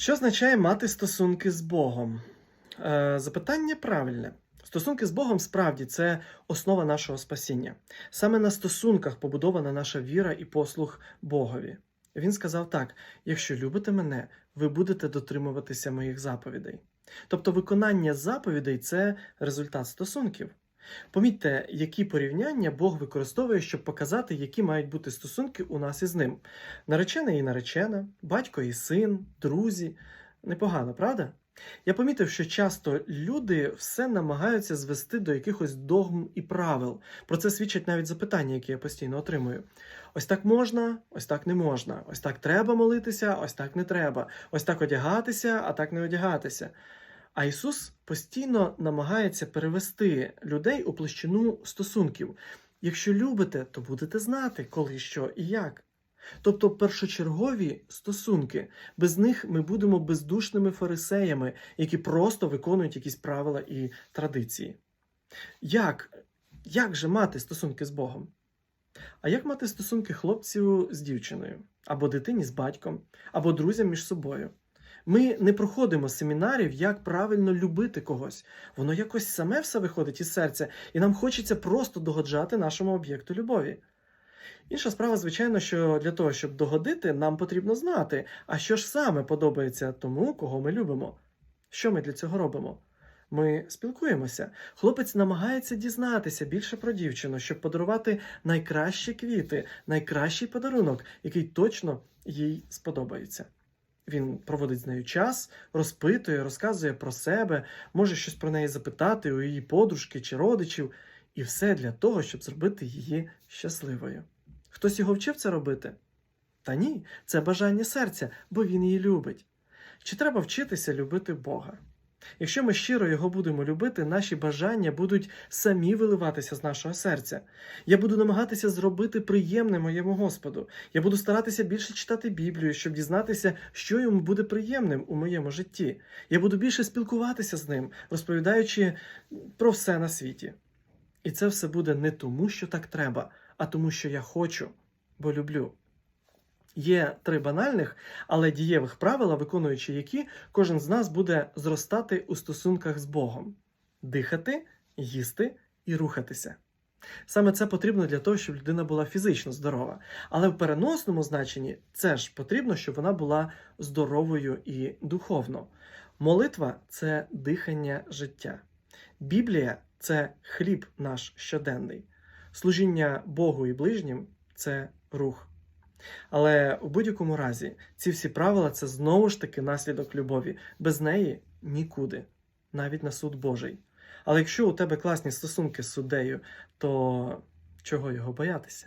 Що означає мати стосунки з Богом? Е, Запитання правильне. Стосунки з Богом справді це основа нашого спасіння. Саме на стосунках побудована наша віра і послуг Богові. Він сказав так: якщо любите мене, ви будете дотримуватися моїх заповідей. Тобто, виконання заповідей це результат стосунків. Помітьте, які порівняння Бог використовує, щоб показати, які мають бути стосунки у нас із ним. Наречений і наречена, батько і син, друзі. Непогано, правда? Я помітив, що часто люди все намагаються звести до якихось догм і правил. Про це свідчать навіть запитання, які я постійно отримую. Ось так можна, ось так не можна. Ось так треба молитися, ось так не треба. Ось так одягатися, а так не одягатися. А Ісус постійно намагається перевести людей у площину стосунків. Якщо любите, то будете знати, коли що і як. Тобто першочергові стосунки. Без них ми будемо бездушними фарисеями, які просто виконують якісь правила і традиції. Як? Як же мати стосунки з Богом? А як мати стосунки хлопцю з дівчиною, або дитині з батьком, або друзям між собою? Ми не проходимо семінарів, як правильно любити когось. Воно якось саме все виходить із серця, і нам хочеться просто догоджати нашому об'єкту любові. Інша справа, звичайно, що для того, щоб догодити, нам потрібно знати, а що ж саме подобається тому, кого ми любимо. Що ми для цього робимо? Ми спілкуємося. Хлопець намагається дізнатися більше про дівчину, щоб подарувати найкращі квіти, найкращий подарунок, який точно їй сподобається. Він проводить з нею час, розпитує, розказує про себе, може щось про неї запитати у її подружки чи родичів, і все для того, щоб зробити її щасливою. Хтось його вчив це робити? Та ні, це бажання серця, бо він її любить. Чи треба вчитися любити Бога? Якщо ми щиро його будемо любити, наші бажання будуть самі виливатися з нашого серця. Я буду намагатися зробити приємне моєму Господу. Я буду старатися більше читати Біблію, щоб дізнатися, що йому буде приємним у моєму житті. Я буду більше спілкуватися з ним, розповідаючи про все на світі. І це все буде не тому, що так треба, а тому, що я хочу, бо люблю. Є три банальних, але дієвих правила, виконуючи які кожен з нас буде зростати у стосунках з Богом: дихати, їсти і рухатися. Саме це потрібно для того, щоб людина була фізично здорова. Але в переносному значенні це ж потрібно, щоб вона була здоровою і духовно. Молитва це дихання життя. Біблія це хліб наш щоденний. Служіння Богу і ближнім це рух. Але у будь-якому разі ці всі правила це знову ж таки наслідок любові. Без неї нікуди, навіть на суд Божий. Але якщо у тебе класні стосунки з суддею, то чого його боятися?